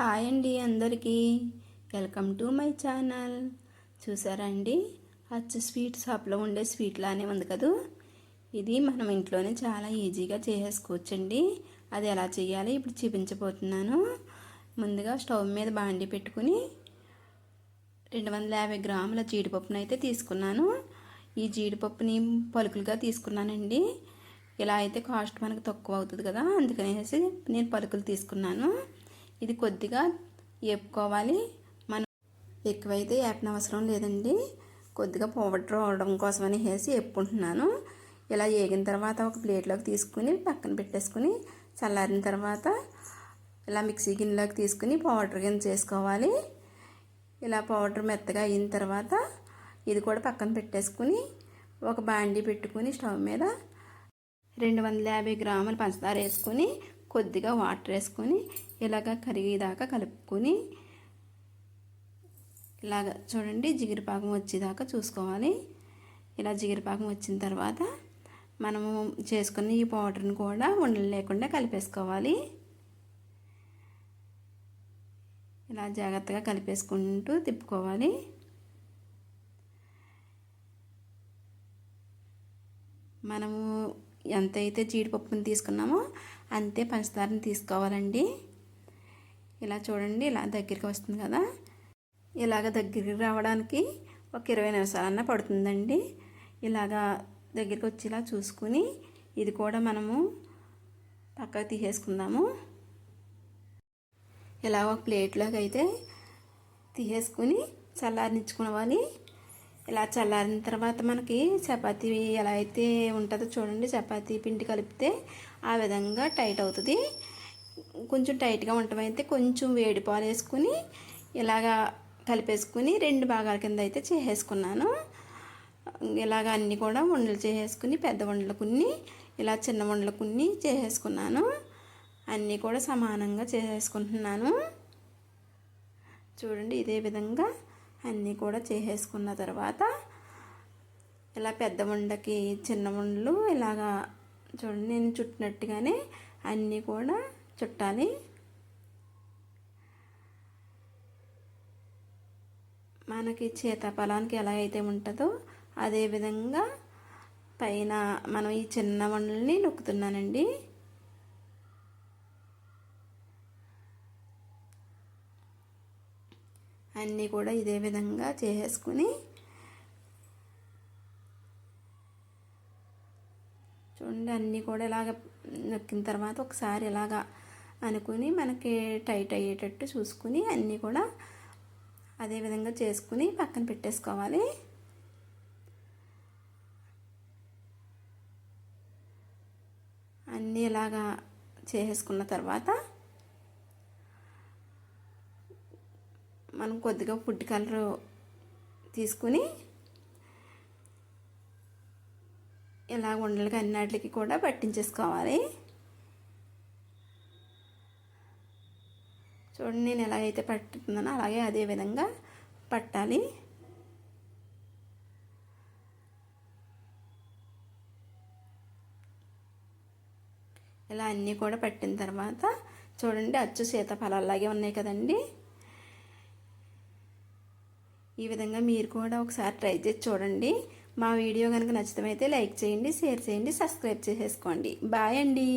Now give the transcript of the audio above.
Hi అండి అందరికీ. Welcome to my channel. చూసారా అండి అచ్చు స్వీట్ షాప్లో ఉండే స్వీట్ లానే ఉంది కదూ? ఇది మనం ఇంట్లోనే చాలా ఈజీగా చేసేసుకోవచ్చండి. అది ఎలా చేయాలి? ఇప్పుడు చూపించబోతున్నాను. ముందుగా స్టవ్ మీద బాండి పెట్టుకుని రెండు వందల యాభై గ్రాముల జీడిపప్పును అయితే తీసుకున్నాను. ఈ జీడిపప్పుని పలుకులుగా తీసుకున్నానండి. ఇలా అయితే కాస్ట్ మనకు తక్కువ అవుతుంది కదా. అందుకనేసి నేను పలుకులు తీసుకున్నాను. ఇది కొద్దిగా వేపుకోవాలి మనం ఎక్కువైతే వేపనవసరం లేదండి. కొద్దిగా పౌడర్ అవడం కోసమని వేసి వేపుకుంటున్నాను ఇలా వేగిన తర్వాత ఒక ప్లేట్లోకి తీసుకుని పక్కన పెట్టేసుకుని చల్లారిన తర్వాత ఇలా మిక్సీ గిన్నెలోకి తీసుకుని పౌడర్ గిన్నె చేసుకోవాలి. ఇలా పౌడర్ మెత్తగా అయిన తర్వాత ఇది కూడా పక్కన పెట్టేసుకుని ఒక బాండీ పెట్టుకుని స్టవ్ మీద రెండు వందల యాభై గ్రాముల పంచదార వేసుకొని కొద్దిగా వాటర్ వేసుకొని ఇలాగ కరిగేదాకా కలుపుకొని ఇలాగ చూడండి జిగిరిపాకం వచ్చేదాకా చూసుకోవాలి. ఇలా జిగిరిపాకం వచ్చిన తర్వాత మనము చేసుకున్న ఈ పౌడర్ని కూడా ఉండలు లేకుండా కలిపేసుకోవాలి. ఇలా జాగ్రత్తగా కలిపేసుకుంటూ తిప్పుకోవాలి. మనము ఎంతైతే జీడిపప్పుని తీసుకున్నామో అంతే పంచదారని తీసుకోవాలండి. ఇలా చూడండి ఇలా దగ్గరికి వస్తుంది కదా. ఇలాగ దగ్గరికి రావడానికి ఒక ఇరవై నిమిషాలన్నా పడుతుందండి. ఇలాగా దగ్గరికి వచ్చేలా చూసుకుని ఇది కూడా మనము పక్కకు తీసేసుకుందాము. ఇలా ఒక ప్లేట్లోకి అయితే తీసేసుకుని చల్లారించుకోవాలి ఇలా చల్లారిన తర్వాత మనకి చపాతీ ఎలా అయితే ఉంటుందో చూడండి చపాతీ పిండి కలిపితే ఆ విధంగా టైట్ అవుతుంది. కొంచెం టైట్గా ఉండటం అయితే కొంచెం వేడి పాలు వేసుకుని ఇలాగా కలిపేసుకుని రెండు భాగాల కింద అయితే చేసేసుకున్నాను. ఇలాగ అన్నీ కూడా వండలు చేసేసుకుని పెద్ద వండలు కొన్ని ఇలా చిన్న వండలు కొన్ని చేసేసుకున్నాను. అన్నీ కూడా సమానంగా చేసేసుకుంటున్నాను. చూడండి ఇదే విధంగా అన్నీ కూడా చేసేసుకున్న తర్వాత ఇలా పెద్ద ఉండకి చిన్న ఉండలు ఇలాగా చూడండి నేను చుట్టినట్టుగానే అన్నీ కూడా చుట్టాలి. మనకి చేతఫలానికి ఎలా అయితే ఉంటుందో అదేవిధంగా పైన మనం ఈ చిన్న వండల్ని నొక్కుతున్నానండి. అన్నీ కూడా ఇదే విధంగా చేసేసుకుని చూడండి అన్నీ కూడా ఇలాగ నొక్కిన తర్వాత ఒకసారి ఇలాగా అనుకుని మనకి టైట్ అయ్యేటట్టు చూసుకుని అన్నీ కూడా అదే విధంగా చేసుకుని పక్కన పెట్టేసుకోవాలి. అన్నీ ఇలాగా చేసేసుకున్న తర్వాత మనం కొద్దిగా ఫుడ్ కలర్ తీసుకుని ఇలా ఉండలుగా అన్నిటికి కూడా పట్టించేసుకోవాలి. చూడండి నేను ఎలాగైతే పట్టుతున్నానో అలాగే అదే విధంగా పట్టాలి. ఇలా అన్నీ కూడా పట్టిన తర్వాత చూడండి అచ్చు సీతాఫలాలాగే ఉన్నాయి కదండి. ఈ విధంగా మీరు కూడా ఒకసారి ట్రై చేసి చూడండి. మా వీడియో కనుక నచ్చితమైతే లైక్ చేయండి షేర్ చేయండి సబ్స్క్రైబ్ చేసేసుకోండి. బాయ్ అండి.